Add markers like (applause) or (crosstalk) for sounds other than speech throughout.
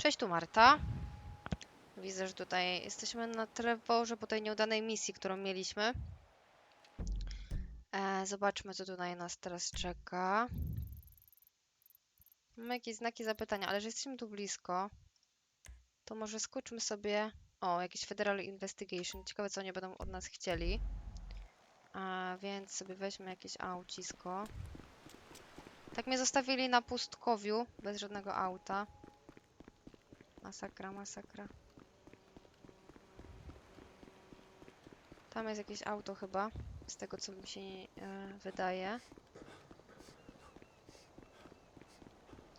Cześć, tu Marta. Widzę, że tutaj jesteśmy na Trevorze po tej nieudanej misji, którą mieliśmy. E, zobaczmy, co tutaj nas teraz czeka. Mamy jakieś znaki zapytania, ale że jesteśmy tu blisko, to może skoczmy sobie... O, jakiś Federal Investigation. Ciekawe, co oni będą od nas chcieli. A więc sobie weźmy jakieś aucisko. Tak mnie zostawili na pustkowiu, bez żadnego auta. Masakra, masakra. Tam jest jakieś auto chyba, z tego co mi się e, wydaje.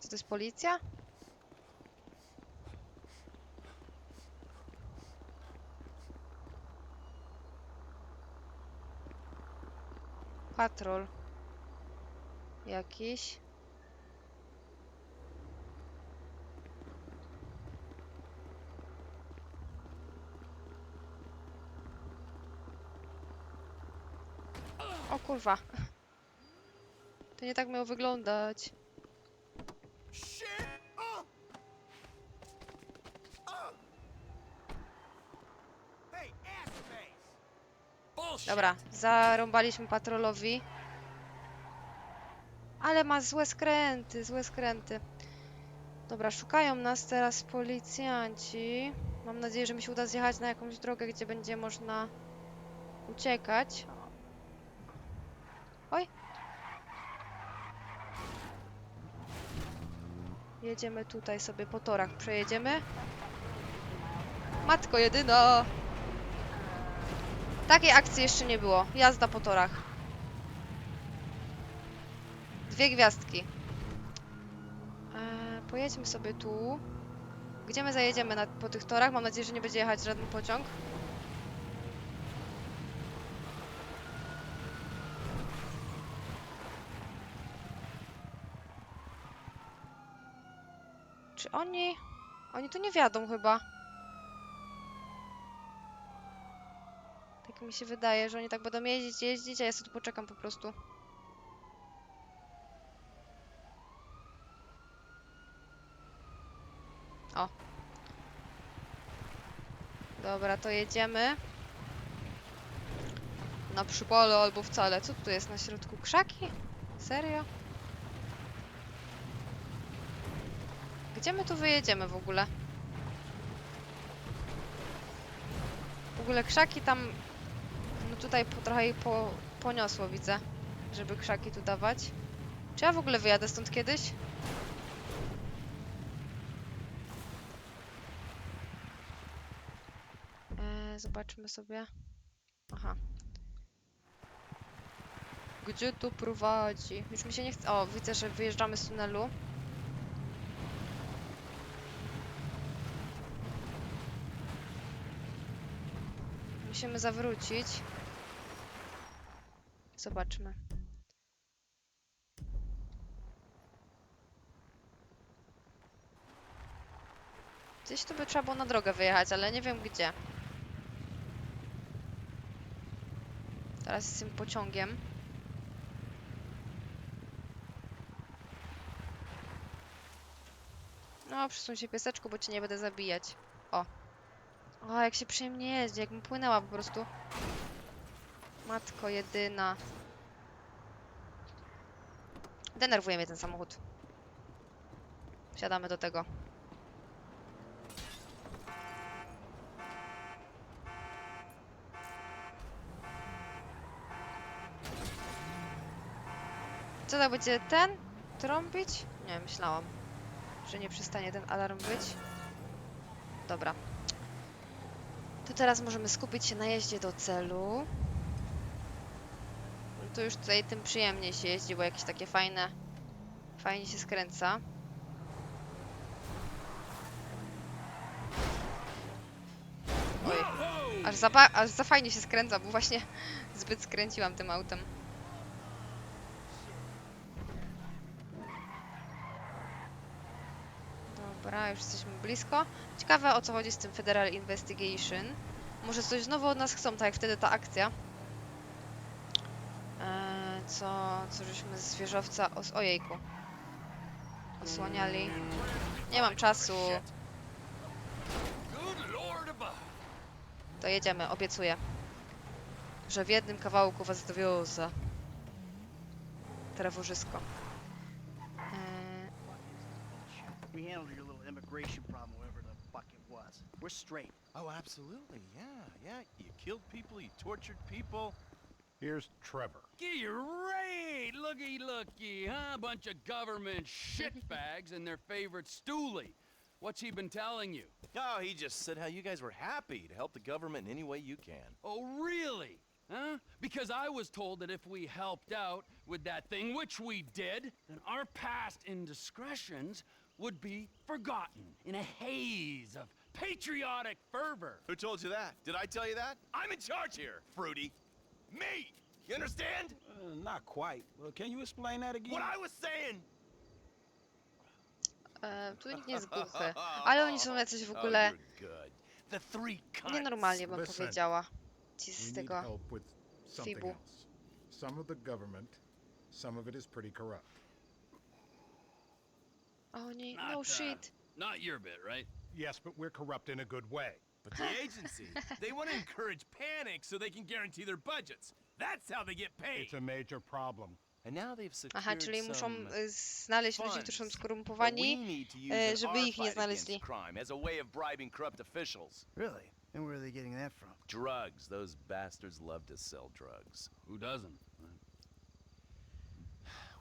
Co to jest policja? Patrol. Jakiś. O kurwa. To nie tak miało wyglądać. Dobra, zarąbaliśmy patrolowi. Ale ma złe skręty, złe skręty. Dobra, szukają nas teraz policjanci. Mam nadzieję, że mi się uda zjechać na jakąś drogę, gdzie będzie można uciekać. Oj. Jedziemy tutaj sobie po torach, przejedziemy. Matko jedyna! Takiej akcji jeszcze nie było. Jazda po torach. Dwie gwiazdki. Eee, pojedźmy sobie tu. Gdzie my zajedziemy na, po tych torach? Mam nadzieję, że nie będzie jechać żaden pociąg. Oni... Oni tu nie wiadą chyba. Tak mi się wydaje, że oni tak będą jeździć, jeździć, a ja sobie tu poczekam po prostu. O. Dobra, to jedziemy. Na przypole albo wcale. Co tu jest na środku? Krzaki? Serio? Gdzie my tu wyjedziemy w ogóle? W ogóle krzaki tam no tutaj po, trochę jej po, poniosło, widzę, żeby krzaki tu dawać. Czy ja w ogóle wyjadę stąd kiedyś? Eee, zobaczmy sobie. Aha. Gdzie tu prowadzi? Już mi się nie chce... O, widzę, że wyjeżdżamy z tunelu. Musimy zawrócić. Zobaczmy. Gdzieś tu by trzeba było na drogę wyjechać, ale nie wiem gdzie. Teraz z tym pociągiem. No, przesuń się pieseczku, bo cię nie będę zabijać. O. Jak się przyjemnie jeździ, jakbym płynęła po prostu. Matko jedyna. Denerwuje mnie ten samochód. Wsiadamy do tego. Co to będzie ten? Trąbić? Nie, myślałam, że nie przestanie ten alarm być. Dobra. To teraz możemy skupić się na jeździe do celu. No to już tutaj tym przyjemniej się jeździ, bo jakieś takie fajne, fajnie się skręca. Oj, aż za, aż za fajnie się skręca, bo właśnie (laughs) zbyt skręciłam tym autem. już jesteśmy blisko. Ciekawe o co chodzi z tym Federal Investigation. Może coś znowu od nas chcą, tak jak wtedy ta akcja. Eee, co, co żeśmy z wieżowca... Os ojejku. Osłaniali. Nie mam czasu. To jedziemy, obiecuję. Że w jednym kawałku was dowiozę. Traworzysko. Eee... We handled your little immigration problem, whatever the fuck it was. We're straight. Oh, absolutely. Yeah, yeah. You killed people, you tortured people. Here's Trevor. Great! Looky, looky, huh? Bunch of government shitbags and their favorite stoolie. What's he been telling you? Oh, he just said how you guys were happy to help the government in any way you can. Oh, really? Huh? Because I was told that if we helped out with that thing, which we did, then our past indiscretions would be forgotten in a haze of patriotic fervor. Who told you that? Did I tell you that? I'm in charge here, Fruity. Me! You understand? Uh, not quite. Well, can you explain that again? What I was saying! e, tu nikt nie jest głuchy. (laughs) Ale oni są jacyś w Oh, ogóle you're good. The three cunts. nienormalnie, bym Listen, powiedziała. Ci We z need tego. help with something Fibu. Some of the government, some of it is pretty corrupt. A oni, Not, no uh, shit. Not your bit, right? Yes, but we're corrupt in a good way. But the agency, they want to encourage panic so they can guarantee their budgets. That's how they get paid. It's a major problem. And now they've secured Aha, czyli muszą some y, znaleźć ludzi, którzy są funds we skorumpowani. need to use żeby our ich nie fight against znaleźli. crime as a way of bribing corrupt officials. Really? And where are they getting that from? Drugs. Those bastards love to sell drugs. Who doesn't?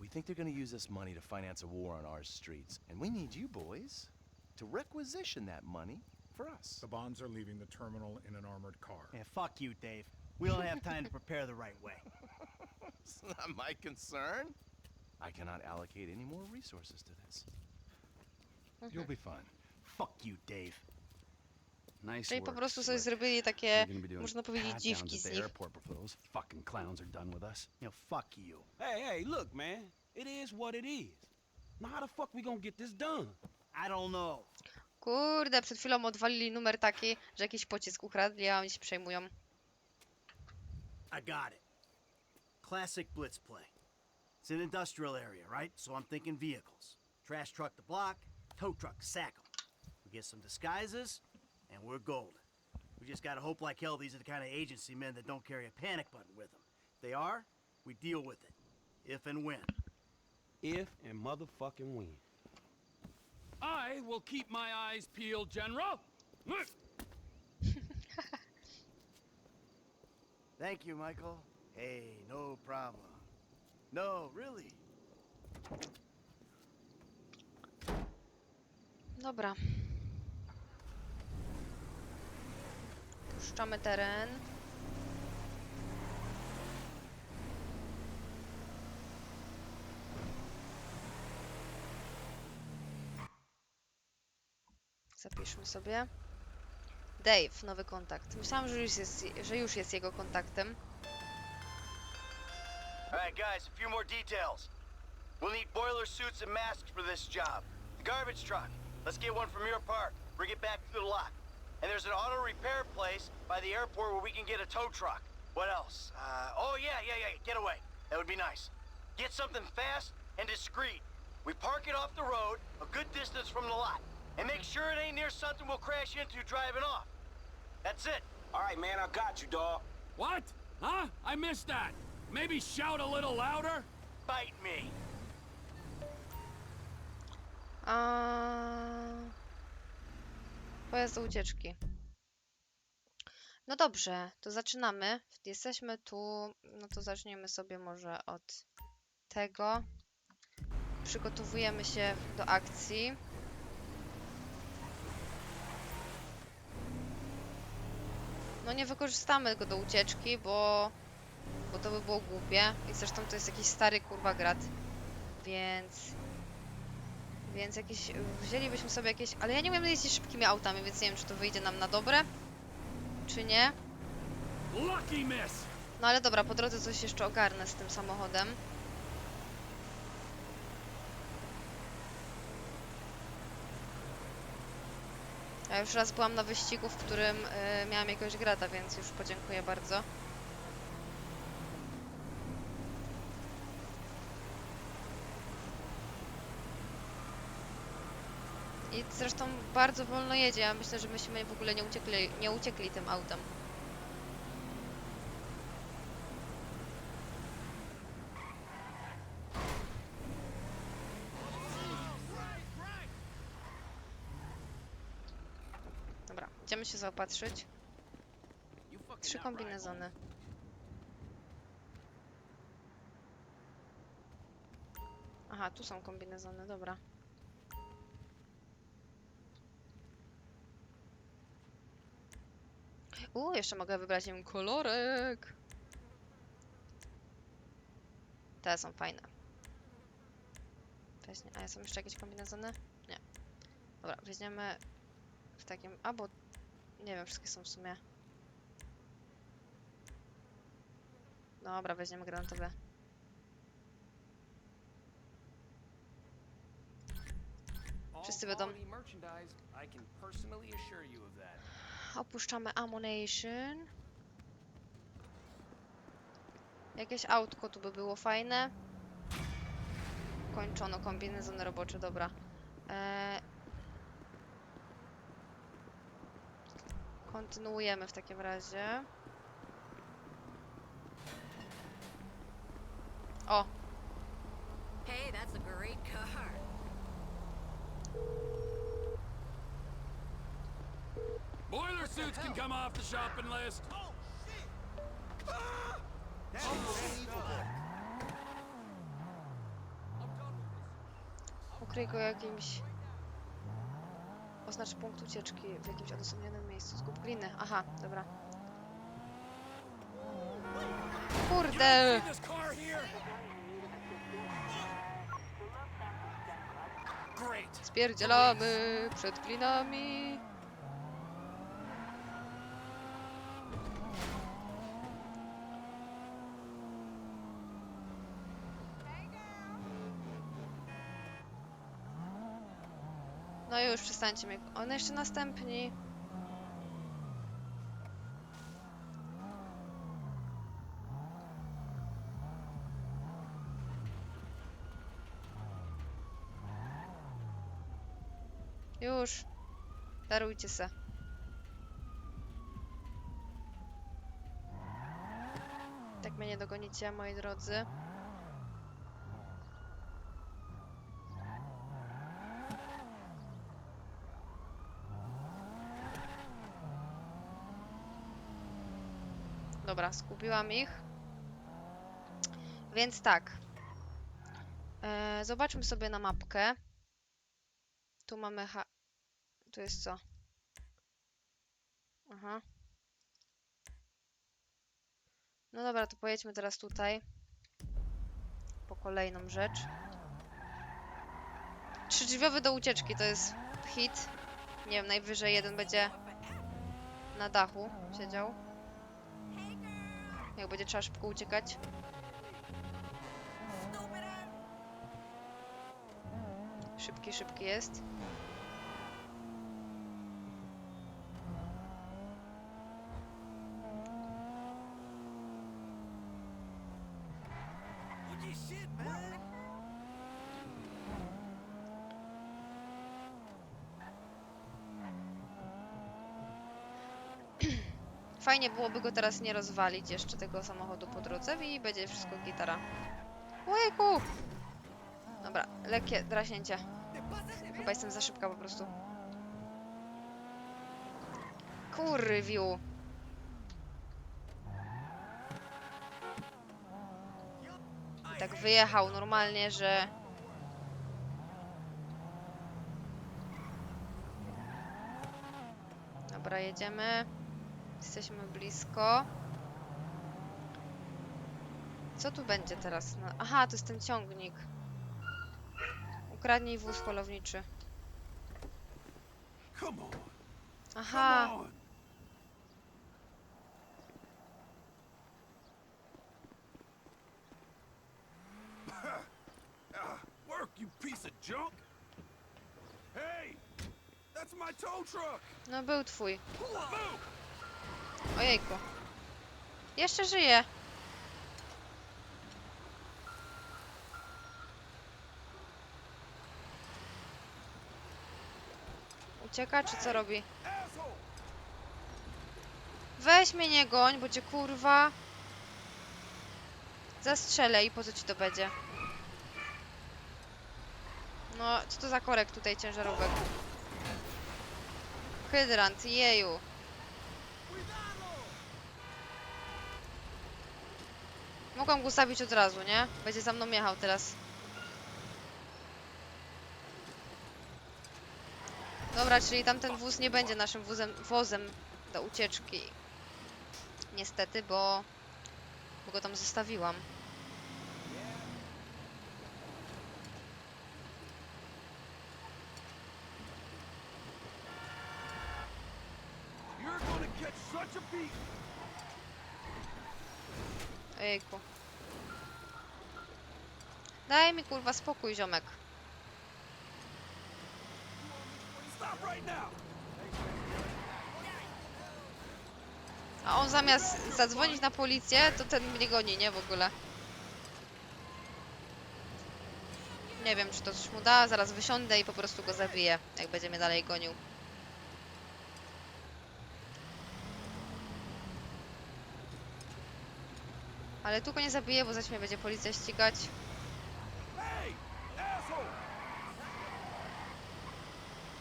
We think they're going to use this money to finance a war on our streets, and we need you boys to requisition that money for us. The bonds are leaving the terminal in an armored car. Yeah, fuck you, Dave. We don't have time to prepare the right way. (laughs) It's not my concern. I cannot allocate any more resources to this. You'll be fine. Fuck you, Dave. Czyli po prostu sobie zrobili We're takie, gonna be doing można powiedzieć, dziwki z at the nich. airport before those fucking clowns are done with us. You know, fuck you. Hey, hey, look, man. It is what it is. Now, how the fuck we gonna get this done? I don't know. Kurde, przed chwilą odwalili numer taki, że jakiś pocisk ukradli, a oni się przejmują. I got it. Classic blitz play. It's an industrial area, right? So I'm thinking vehicles. Trash truck the block, tow truck sack 'em. We get some disguises, and we're gold. We just gotta hope like hell these are the kind of agency men that don't carry a panic button with them. If they are, we deal with it. If and when. If and motherfucking when. I will keep my eyes peeled, General. (laughs) Thank you, Michael. Hey, no problem. No, really. Dobra. Puszczamy teren. Zapiszmy sobie. Dave, nowy kontakt. Myślałam, że już jest, że już jest jego kontaktem. All right, guys, a few more details. We'll need boiler suits and masks for this job. The garbage truck. Let's get one from your park. Bring it back to the lot. And there's an auto repair place by the airport where we can get a tow truck. What else? Uh, oh, yeah, yeah, yeah. Get away. That would be nice. Get something fast and discreet. We park it off the road, a good distance from the lot. And make sure it ain't near something we'll crash into driving off. That's it. All right, man, I got you, dog. What? Huh? I missed that. Maybe shout a little louder? Bite me. A... Pojazd do ucieczki. No dobrze, to zaczynamy. Jesteśmy tu, no to zaczniemy sobie może od tego. Przygotowujemy się do akcji. No nie wykorzystamy go do ucieczki, bo, bo to by było głupie. I zresztą to jest jakiś stary kurwa grat. Więc więc jakieś, wzięlibyśmy sobie jakieś, ale ja nie umiem jeździć szybkimi autami, więc nie wiem, czy to wyjdzie nam na dobre, czy nie. No ale dobra, po drodze coś jeszcze ogarnę z tym samochodem. Ja już raz byłam na wyścigu, w którym y, miałam jakiegoś grata, więc już podziękuję bardzo. Zresztą bardzo wolno jedzie, ja myślę, że myśmy w ogóle nie uciekli, nie uciekli tym autem. Dobra, idziemy się zaopatrzyć. Trzy kombinezony. Aha, tu są kombinezony, dobra. U, jeszcze mogę wybrać im kolorek. Te są fajne. Weźmie, a są jeszcze jakieś kombinezony? Nie. Dobra, weźmiemy w takim, albo nie wiem, wszystkie są w sumie. Dobra, weźmiemy granatowe. Wszyscy będą- Opuszczamy Ammunition. Jakieś autko tu by było fajne. Kończono kombinezony robocze, dobra. Eee... Kontynuujemy w takim razie. O, Hey, that's a great car. Boiler suits can come off the shopping list. ukryj go jakimś... Oznacz punkt ucieczki w jakimś odosobnionym miejscu. Zgub gliny. Aha, dobra. Kurde! Spierdzielamy przed klinami. No już, przestańcie mnie. One jeszcze następni. Już. Darujcie se. Tak mnie nie dogonicie, moi drodzy. Skupiłam ich. Więc tak. E, zobaczmy sobie na mapkę. Tu mamy ha... Tu jest co? Aha. No dobra, to pojedźmy teraz tutaj. Po kolejną rzecz. Trzydrzwiowy do ucieczki to jest hit. Nie wiem, najwyżej jeden będzie na dachu siedział. Jak będzie trzeba szybko uciekać. Szybki, szybki jest. What you shit, man? Fajnie byłoby go teraz nie rozwalić jeszcze tego samochodu po drodze i będzie wszystko gitara. Ojku! Dobra, lekkie draśnięcie. Chyba jestem za szybka po prostu. Kurwiu. I tak wyjechał normalnie, że... Dobra, jedziemy. Jesteśmy blisko. Co tu będzie teraz? No, aha, to jest ten ciągnik. Ukradnij wóz polowniczy. Aha. Ah, (laughs) no był twój. Ojejku. Jeszcze żyje. Ucieka, czy co robi? Weź mnie nie goń, bo cię kurwa... Zastrzelę i po co ci to będzie? No, co to za korek tutaj ciężarówek? hydrant, jeju. Mogłam go zabić od razu, nie? Będzie za mną jechał teraz. Dobra, czyli tamten wóz nie będzie naszym wózem, wozem do ucieczki. Niestety, bo, bo go tam zostawiłam. Such a. Ejku. Daj mi kurwa spokój, ziomek. A on zamiast zadzwonić na policję, to ten mnie goni, nie? W ogóle. Nie wiem, czy to coś mu da. Zaraz wysiądę i po prostu go zabiję, jak będzie mnie dalej gonił. Ale tu go nie zabiję, bo zaś mnie będzie policja ścigać.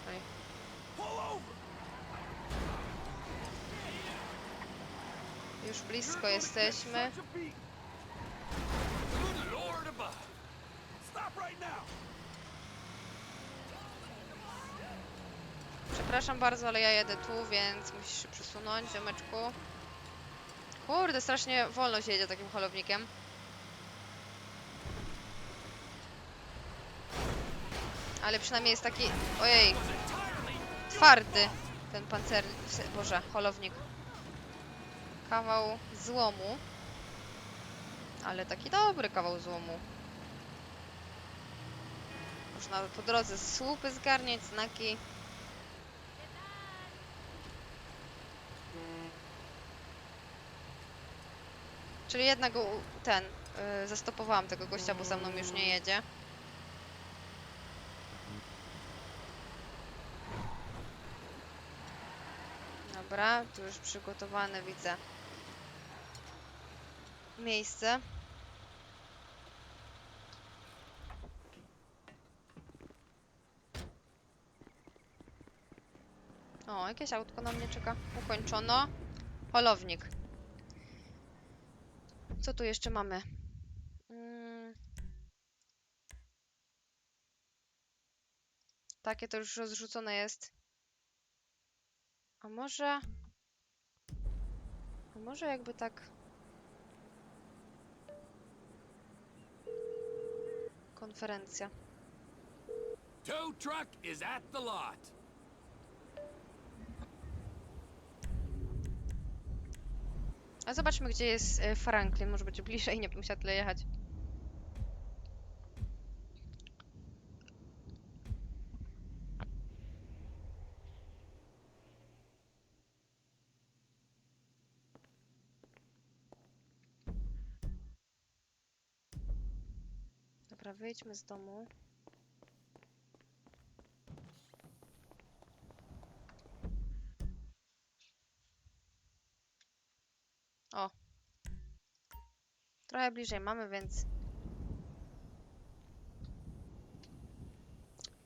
Oj. Już blisko jesteśmy. Przepraszam bardzo, ale ja jedę tu, więc musisz się przesunąć, ziomeczku. Kurde, strasznie wolno się jedzie takim holownikiem. Ale przynajmniej jest taki, ojej, twardy ten pancer, w se- boże, holownik. Kawał złomu. Ale taki dobry kawał złomu. Można po drodze słupy zgarniać, znaki. Czyli jednak ten, yy, zastopowałam tego gościa, bo za mną już nie jedzie. Dobra, tu już przygotowane widzę miejsce. O, jakieś autko na mnie czeka. Ukończono. Polownik. Co tu jeszcze mamy? Mm. Takie to już rozrzucone jest. A może... A może jakby tak... Konferencja. Tow truck is at the lot. A zobaczmy, gdzie jest e, Franklin. Może będzie bliżej, nie bym musiała tyle jechać. Dobra, wyjdźmy z domu. O. Trochę bliżej mamy, więc...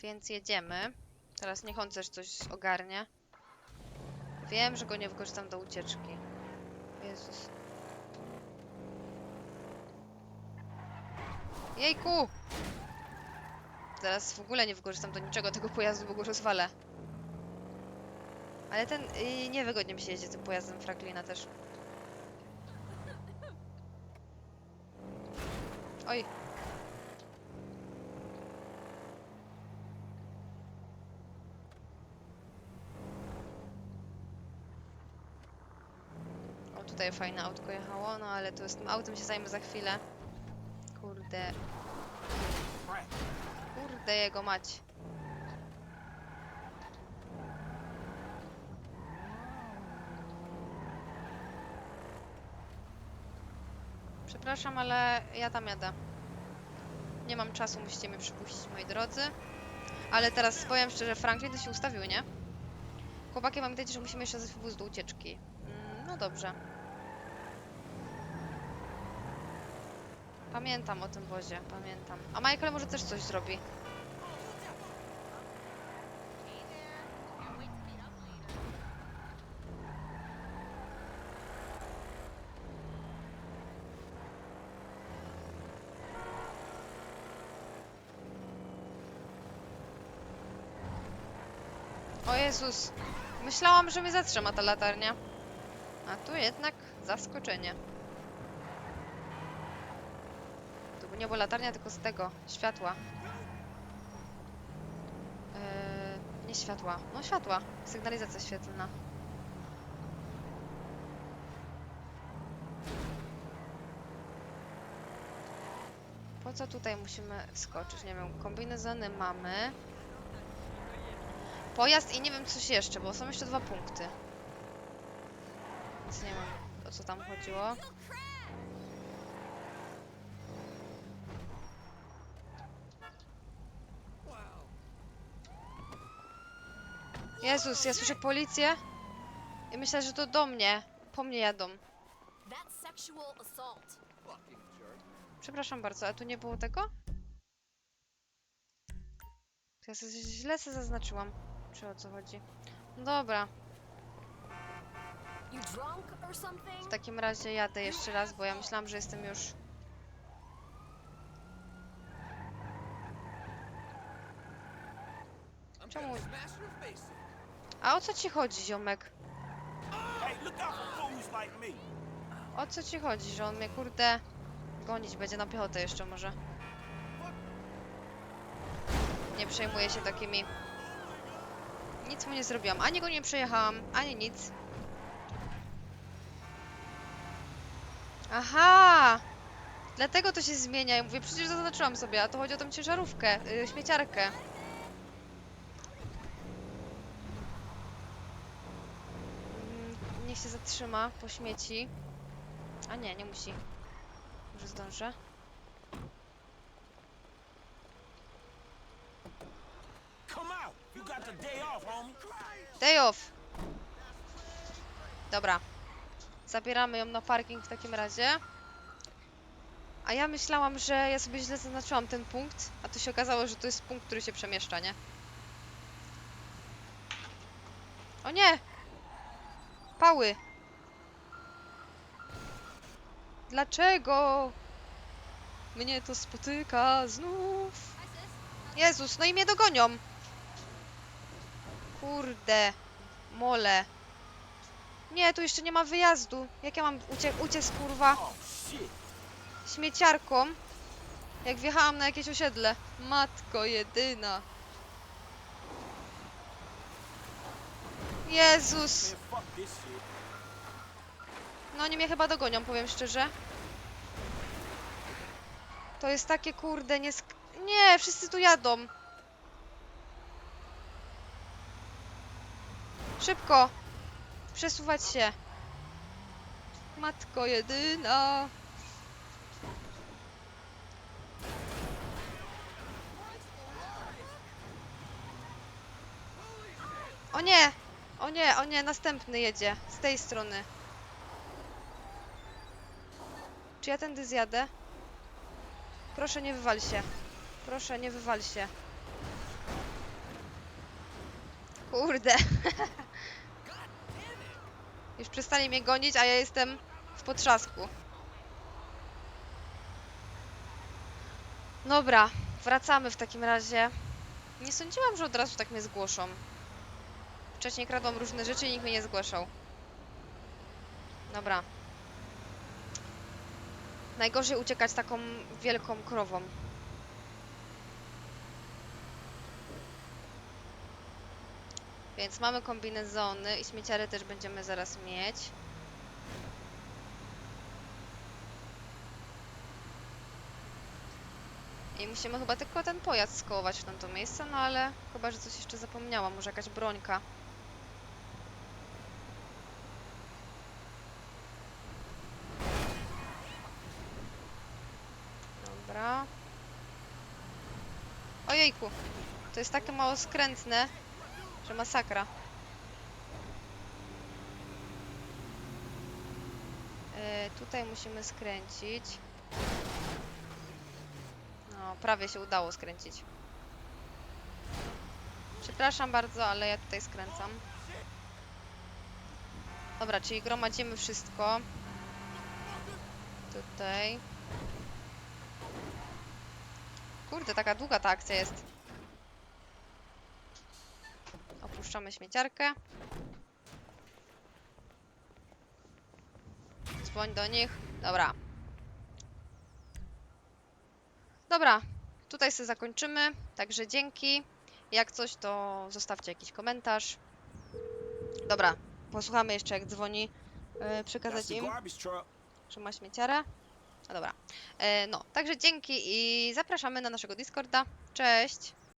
Więc jedziemy. Teraz niech on też coś ogarnie. Wiem, że go nie wykorzystam do ucieczki. Jezus. Jejku! Zaraz w ogóle nie wykorzystam do niczego tego pojazdu, bo go rozwalę. Ale ten... Yy, niewygodnie mi się jeździ tym pojazdem Franklina też. Oj. O, tutaj fajne autko jechało, no ale to z tym autem się zajmę za chwilę. Kurde. Kurde jego mać. Przepraszam, ale ja tam jadę. Nie mam czasu, musicie mnie przypuścić, moi drodzy. Ale teraz powiem szczerze, Franklin to się ustawił, nie? Chłopaki, pamiętajcie, że musimy jeszcze znaleźć wóz do ucieczki. Mm, no dobrze. Pamiętam o tym wozie, pamiętam. A Michael może też coś zrobi. O Jezus! Myślałam, że mnie zatrzyma ta latarnia. A tu jednak zaskoczenie. Nie latarnia, tylko z tego, światła. Eee, nie światła. No światła. Sygnalizacja świetlna. Po co tutaj musimy wskoczyć? Nie wiem, kombinezony mamy. Pojazd i nie wiem coś jeszcze, bo są jeszcze dwa punkty. Więc nie wiem o co tam chodziło. Jezus, ja słyszę policję i myślę, że to do mnie. Po mnie jadą. Przepraszam bardzo, a tu nie było tego? Ja sobie źle sobie zaznaczyłam. Czy o co chodzi? No dobra, w takim razie jadę jeszcze raz, bo ja myślałam, że jestem już... Czemu? A o co ci chodzi, ziomek? O co ci chodzi, że on mnie kurde gonić będzie na piechotę jeszcze może? Nie przejmuję się takimi. Nic mu nie zrobiłam. Ani go nie przejechałam, ani nic. Aha! Dlatego to się zmienia. Ja mówię, przecież zaznaczyłam sobie, a to chodzi o tą ciężarówkę, yy, śmieciarkę. Zatrzyma po śmieci. A nie, nie musi. Może zdążę. Day off, homie. Day off! Dobra. Zabieramy ją na parking w takim razie. A ja myślałam, że ja sobie źle zaznaczyłam ten punkt, a tu się okazało, że to jest punkt, który się przemieszcza, nie? O nie! Pały! Dlaczego? Mnie to spotyka znów. Jezus, no i mnie dogonią. Kurde. Mole. Nie, tu jeszcze nie ma wyjazdu. Jak ja mam ucie uciec, kurwa, śmieciarką? Jak wjechałam na jakieś osiedle. Matko jedyna. Jezus. Man, fuck this shit. No oni mnie chyba dogonią, powiem szczerze. To jest takie kurde, nie sk- Nie, wszyscy tu jadą. Szybko. Przesuwać się. Matko jedyna. O nie! O nie, o nie, następny jedzie. Z tej strony. Czy ja tędy zjadę? Proszę, nie wywal się. Proszę, nie wywal się. Kurde. (laughs) Już przestali mnie gonić, a ja jestem w potrzasku. Dobra, wracamy w takim razie. Nie sądziłam, że od razu tak mnie zgłoszą. Wcześniej kradłam różne rzeczy i nikt mnie nie zgłaszał. Dobra. Najgorzej uciekać taką wielką krową. Więc mamy kombinezony i śmieciary też będziemy zaraz mieć. I musimy chyba tylko ten pojazd skołować w tamto miejsce, no ale chyba, że coś jeszcze zapomniałam, może jakaś brońka. Dobra. Ojejku, to jest takie mało skrętne, że masakra. E, tutaj musimy skręcić. No, prawie się udało skręcić. Przepraszam bardzo, ale ja tutaj skręcam. Dobra, czyli gromadzimy wszystko. Tutaj. Kurde, taka długa ta akcja jest. Opuszczę Puszczamy śmieciarkę. Dzwoń do nich. Dobra. Dobra, tutaj sobie zakończymy. Także dzięki. Jak coś, to zostawcie jakiś komentarz. Dobra, posłuchamy jeszcze jak dzwoni. Yy, przekazać im, że ma śmieciarę. A dobra. E, no, także dzięki i zapraszamy na naszego Discorda. Cześć!